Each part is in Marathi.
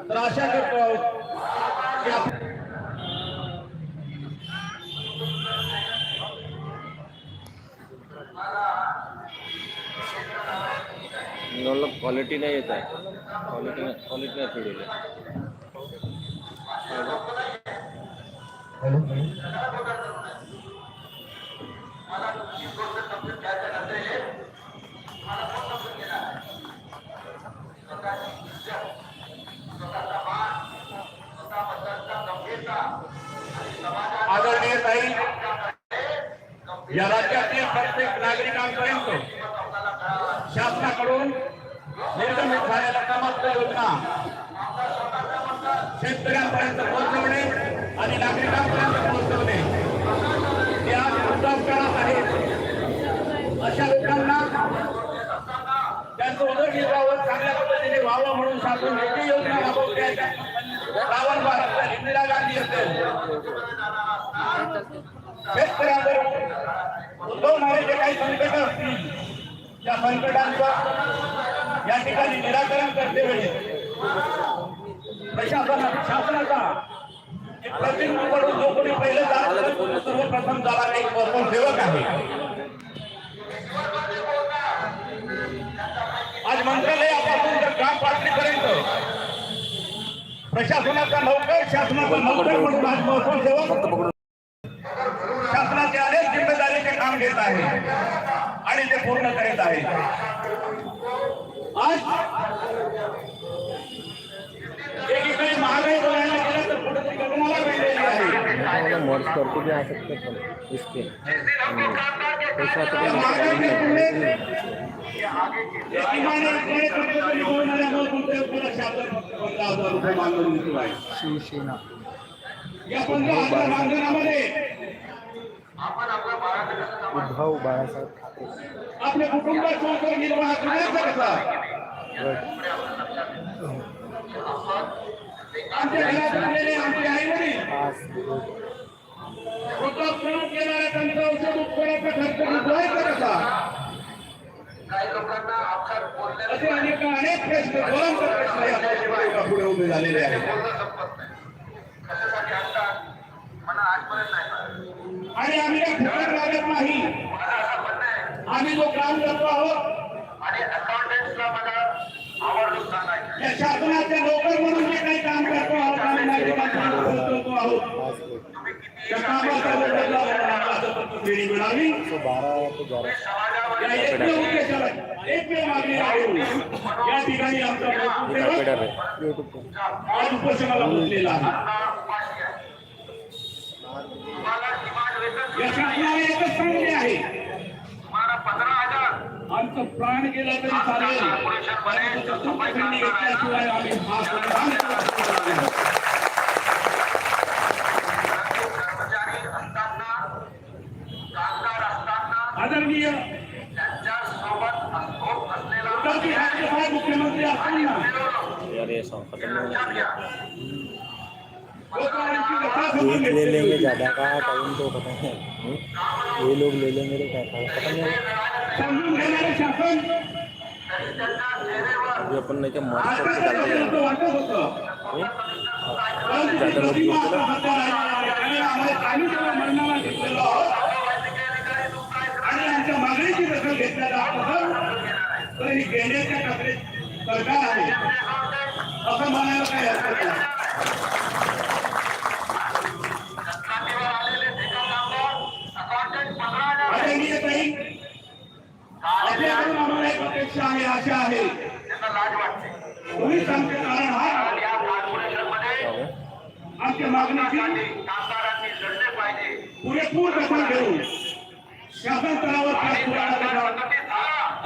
तर आशा करतो आहोत की आप- मला क्वालिटी नाही येत आहे क्वालिटी नाही क्वालिटी नाही ठेवलेली आदरणीय या राज्यातील प्रत्येक नागरिकांपर्यंत शासनाकडून निर्गमित झालेल्या समाप्त योजना शेतकऱ्यांपर्यंत पोहोचवणे आणि नागरिकांपर्यंत पोहोचवणे या आज आहेत. अशा लोकांना त्यांचं उदरनिर्वाह चांगल्या पद्धतीने व्हावं म्हणून शासन योग्य योजना राबवते. रावण भारत इंदिरा गांधी असेल. शेतकऱ्यांवर उद्भवणारे जे काही संकट असतील त्या संकटांचा या ठिकाणी निराकरण करते वेळी. प्रशासन शासनाचा एक प्रतिनिधी म्हणून जो कोणी पहिलं जात सर्वप्रथम जाणारा एक महत्त्व सेवक आहे. आज मंत्रालयापासून तर ग्राम पातळीपर्यंत प्रशासनाचा नौकर शासनाचा नौकर म्हणून आज महत्त्व सेवक मानधन देतो आहे शिवसेना। या पंधरा हजार मानधनामध्ये उद्धव बाळासाहेब ठाकरे। आपल्या कुटुंबाचा उदरनिर्वाह करायचा कसा आमच्या घरात आलेले आमचे आई वडील पाच वृद्धाश्रमात त्यांचा औषध उपचाराचा खर्च कसा असे. अनेक अनेक प्रश्न ज्वलंत प्रश्न या पुढे उभे झालेले आहेत. आणि आम्ही काही फुकट लागत नाही. आम्ही जो काम करतो आहोत या शासनाचे नोकर म्हणून जे काही काम करतो आहोत आम्ही नागरिकांना आहोत. त्या कामाचा मोबदला आम्हाला असं वेळी मिळावी सौ बारह तो ग्यारह या एकमेव उद्देशाला एकमेव मागणी राहून या ठिकाणी आमचा पेडर सेवक है यूट्यूब पर आज उपोषणाला बसलेला आहे या शासनाला एकच सांगणे आहे आमचं प्राण गेला तरी चालेल परंतु चतुर्थ खंडी घेतल्याशिवाय आम्ही संविधान करणार नाही. आदरणीय उद्धवजी ठाकरे साहेब मुख्यमंत्री असताना यार ये सॉन्ग खत्म नहीं हुआ लोकांची व्यथा समजून एक ले लेंगे. ज़्यादा का टाइम तो खत्म है? ये लोग ले लेंगे तो क्या खत्म नहीं। समजून घेणारे शासन अपन नहीं क्या मर्ज आता करके घेतल्या जात नसेल तर ही घेण्याच्या खात्रीत सरकार आहे असं म्हणायला काही हरकत नाही आपल्याकडून आम्हाला एक अपेक्षा आहे आशा आहे तुम्ही कारण हा आमच्या मागणीची पुरेपूर दखल घेऊन शासन करावा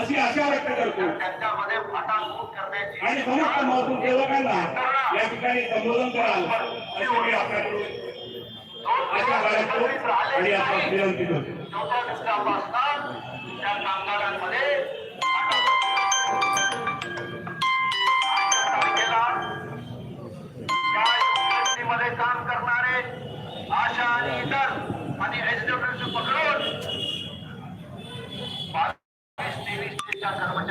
अशी आशा व्यक्त करतो. आणि समस्त महसूल सेवकांना या ठिकाणी संबोधन कराल अशी मी आपल्याकडून आशा बाळगतो आणि आपण विनंती करतो. मध्ये काम करणारे आशा आणि इतर आणि एसडब्ल्यूसी पकडून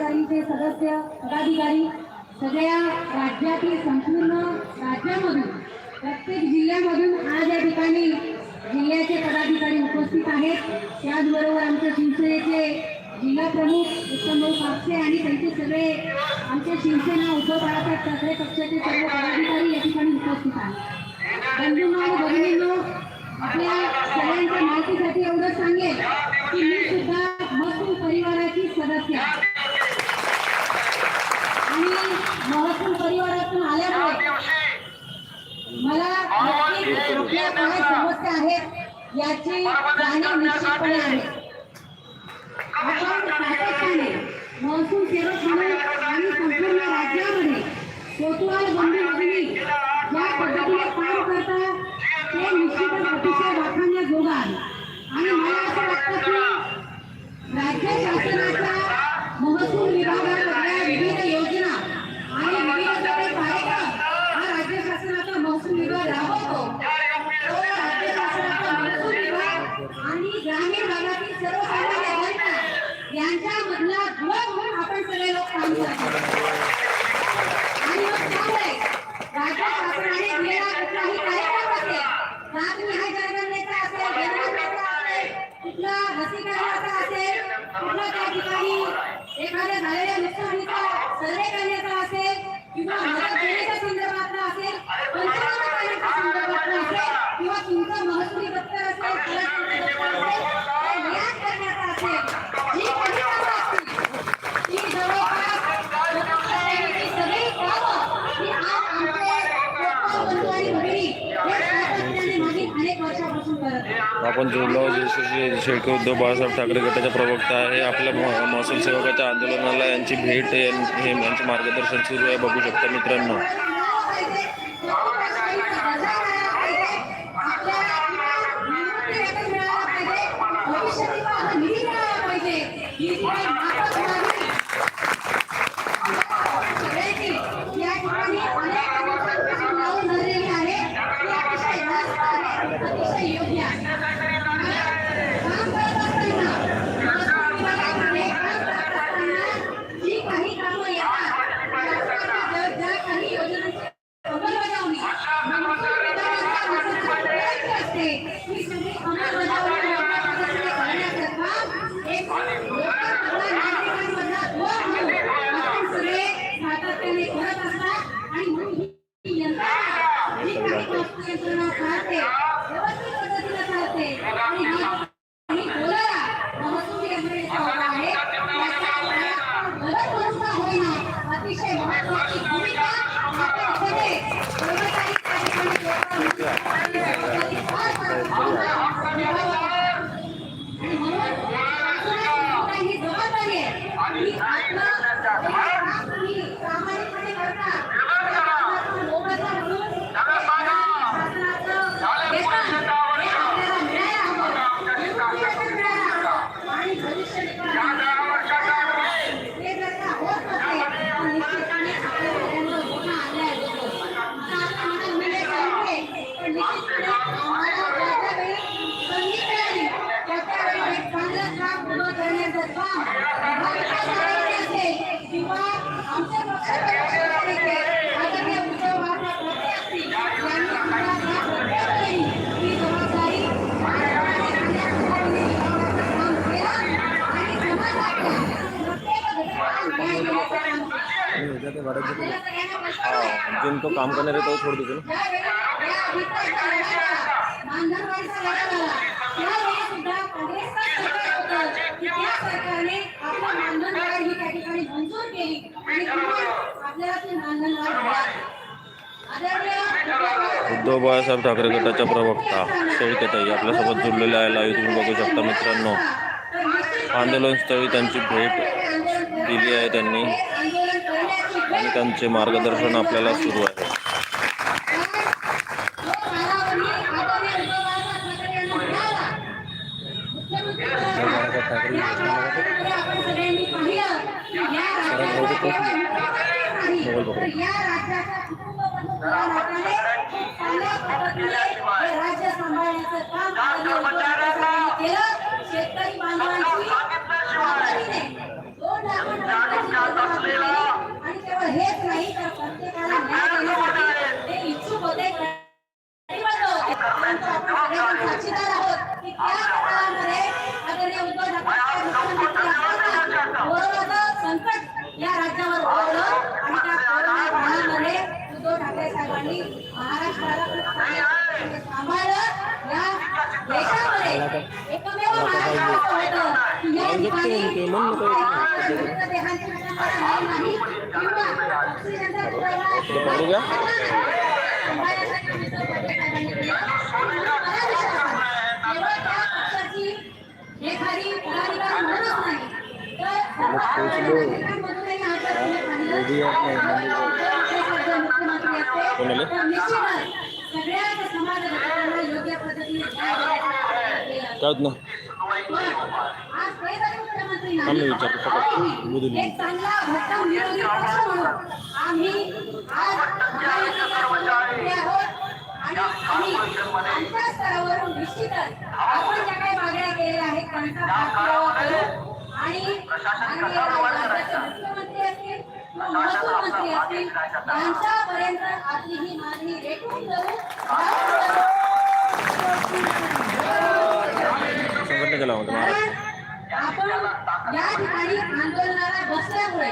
कार्यकारिणीचे सदस्य पदाधिकारी सगळ्या राज्यातील संपूर्ण राज्यामधून प्रत्येक जिल्ह्यामधून आज या ठिकाणी जिल्ह्याचे पदाधिकारी उपस्थित आहेत. त्याचबरोबर आमच्या शिवसेनेचे जिल्हा प्रमुख उत्तमभाऊ कापसे आणि त्यांचे सगळे आमच्या शिवसेना उद्धव बाळासाहेब ठाकरे पक्षाचे सर्व पदाधिकारी या ठिकाणी उपस्थित आहेत. बंधूंनो आणि भगिनींनो आपल्या सगळ्यांच्या माहितीसाठी एवढं सांगेल की मी सुद्धा मजूर परिवाराची सदस्य महसूल परिवारातून आल्यामुळे मला काय समस्या आहेत याची जाणीव निश्चितपणे आहे. आपण सातत्याने महसूल सेवक म्हणून आणि संपूर्ण राज्यामध्ये कोतवाल बंदी मोहिनी ज्या पद्धतीने काम करता ते निश्चितच अतिशय आहे. आणि मला असं वाटतं की राज्य शासनाचा त्या ठिकाणी एखाद्या झालेल्या नुकसानीचा सर्वे करण्याचा असेल किंवा आपण जोडलो शेळके उद्धव बाळासाहेब ठाकरे गटाचा प्रवक्ता आहे आपल्या महसूल सेवकाच्या आंदोलनाला यांची भेट यांचे मार्गदर्शन सुरू आहे बघू शकता मित्रांनो. बारह बजे जिनको हाँ, काम करने रहता है छोड़ दीजिए ना। उद्धव बाळासाहेब ठाकरे गटाच्या प्रवक्ता शेळकेताई आपल्यासोबत जुडलेले आहे लाईव्ह तुम्ही बघू शकता मित्रांनो. आंदोलनस्थळी त्यांची भेट दिली आहे त्यांनी. आणि त्यांचे मार्गदर्शन आपल्याला सुरू आहे. राज्य सांभाळण्याचं काम केलं शेतकरी बांधवांची आघाडीने दोन लाखांपर्यंत आणि केवळ हेच नाही तर प्रत्येकाला न्याय देण्यासाठी ते इच्छुक होते कटिबद्ध होते. परंतु आपण सगळेजण साक्षीदार आहोत की त्या काळामध्ये आदरणीय उद्धव ठाकरे मुख्यमंत्री असताना कोरोनाचं संकट या राज्यावर ओढवलं आणि त्या कोरोना काळामध्ये उद्धव ठाकरे साहेबांनी महाराष्ट्राला खूप चांगल्या सांभाळलं या देशामध्ये एकमेव महाराष्ट्र असं होतं की या ठिकाणी मृतदेहांची विटंबना नाही किंवा ऑक्सिजनचा पुरवठा सांभाळण्याचं काम उद्धव ठाकरे साहेबांनी केलं. मला विश्वास आहे, केवळ त्या पक्षाची एखादी पदाधिकारी म्हणूनच नाही तर ठिकाणमधूनही आज जर तुम्ही पाहिलं, तर मुख्यमंत्री असते कोणाले? तर समाज योग्य पद्धतीने न्याय देण्याचा प्रयत्न केला. काय होत ना. आम्ही स्तरावरून निश्चितच आपण ज्या काही मागण्या केलेल्या आहेत त्यांचा आणि मुख्यमंत्री असतील महसूल मंत्री असतील यांच्यापर्यंत आपली ही मागणी रेटून करू संघटनेला होतं आपण या ठिकाणी आंदोलनाला बसल्यामुळे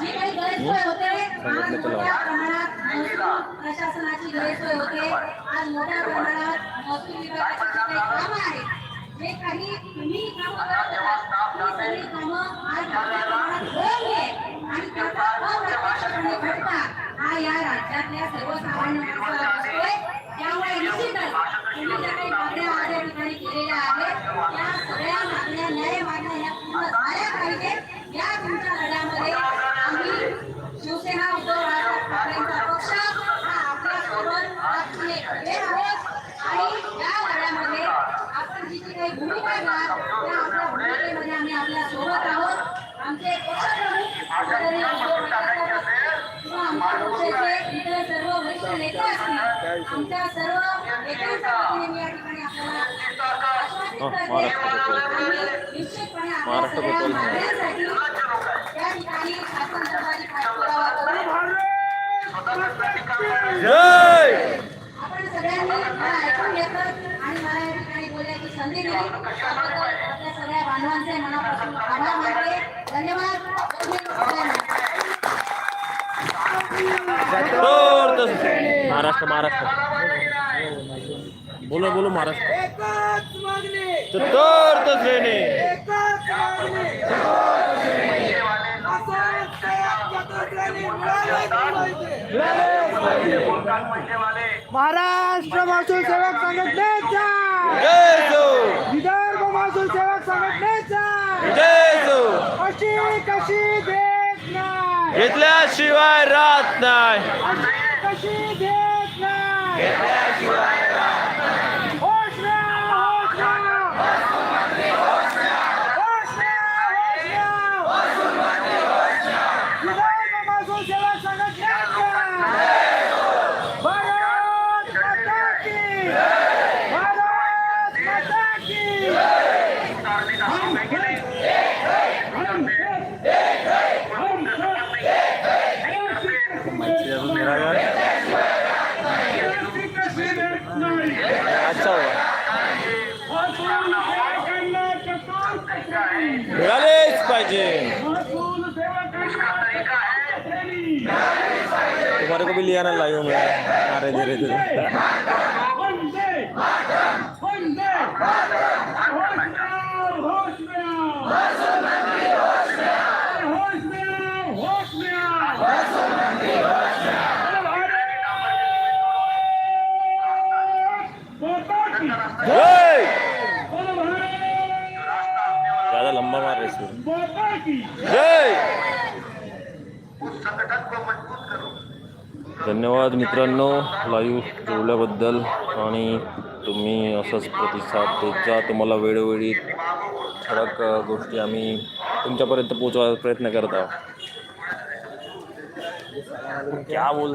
जी काही गैरसोय होते आज मोठ्या प्रमाणात महसूल प्रशासनाची गैरसोय होते. आज मोठ्या प्रमाणात महसूल विभागाची जी काही कामं आहेत जे काही तुम्ही कामं करत आहात, ती सगळी कामं आज मोठ्या प्रमाणात. आणि त्याचा अप्रत्यक्षपणे फटका हा या राज्यातल्या सर्वसामान्य माणसाला बसतोय त्यामुळे निश्चितच तुम्ही ज्या काही मागण्या आज या ठिकाणी केलेल्या आहेत त्या सगळ्या मागण्या न्याय मागण्या या पूर्ण झाल्या पाहिजेत या तुमच्या लढ्यामध्ये आम्ही शिवसेना उद्धव बाळासाहेब ठाकरेंचा पक्ष हा आपल्यासोबत आज पुढे उभे आहोत आणि या लढ्यामध्ये आपण जी जी काही भूमिका घ्याल त्या आपल्या भूमिकेमध्ये आम्ही आपल्यासोबत आहोत आमचे पक्षप्रमुख आदरणीय उद्धव ठाकरे साहेब किंवा आमच्या पक्षाचे इतर सर्व वरिष्ठ नेते असतील आमच्या सर्व नेत्यांच्या वतीने मी या ठिकाणी आपल्याला आश्वासित हा, करते महाराष्ट्र आम्ही निश्चितपणे आपल्या महाराष्ट्र सगळ्या पेट्रोल. मागण्यांसाठी या ठिकाणी शासन दरबारी पाठपुरावा करू जय आपण सगळ्यांनी मला ऐकून घेतलं आणि मला या ठिकाणी बोलण्याची संधी दिली आपल्या सगळ्या बांधवांचे मनापासून आभार मानते धन्यवाद महाराष्ट्र. महाराष्ट्र महाराष्ट्र. बोलो बोलो महाराष्ट्र. नाही महाराष्ट्र महसूल सेवक संघटनेचा. विदर्भ महसूल सेवक संघटनेचा. कशी नाही घेतल्याशिवाय राहत नाही अशी कशी देत नाही होश ना, होश ना. होश ना, होश ना. विदर्भ महसूल सेवक संघटनेचा भारत माता की भारत माता की अच्छा मिळालेच पाहिजे तुम्हारे को भी लिया ना लाइव में। आ रहे धीरे धीरे मार रे सूर. माता की जय उस संगठन को मजबूत करो धन्यवाद मित्रांनो लाईव्ह जोडल्याबद्दल आणि तुम्ही असंच प्रतिसाद देत तुम्हाला वेळोवेळी ठळक गोष्टी आम्ही तुमच्यापर्यंत पोहोचवायचा प्रयत्न करत आहोत. क्या बोल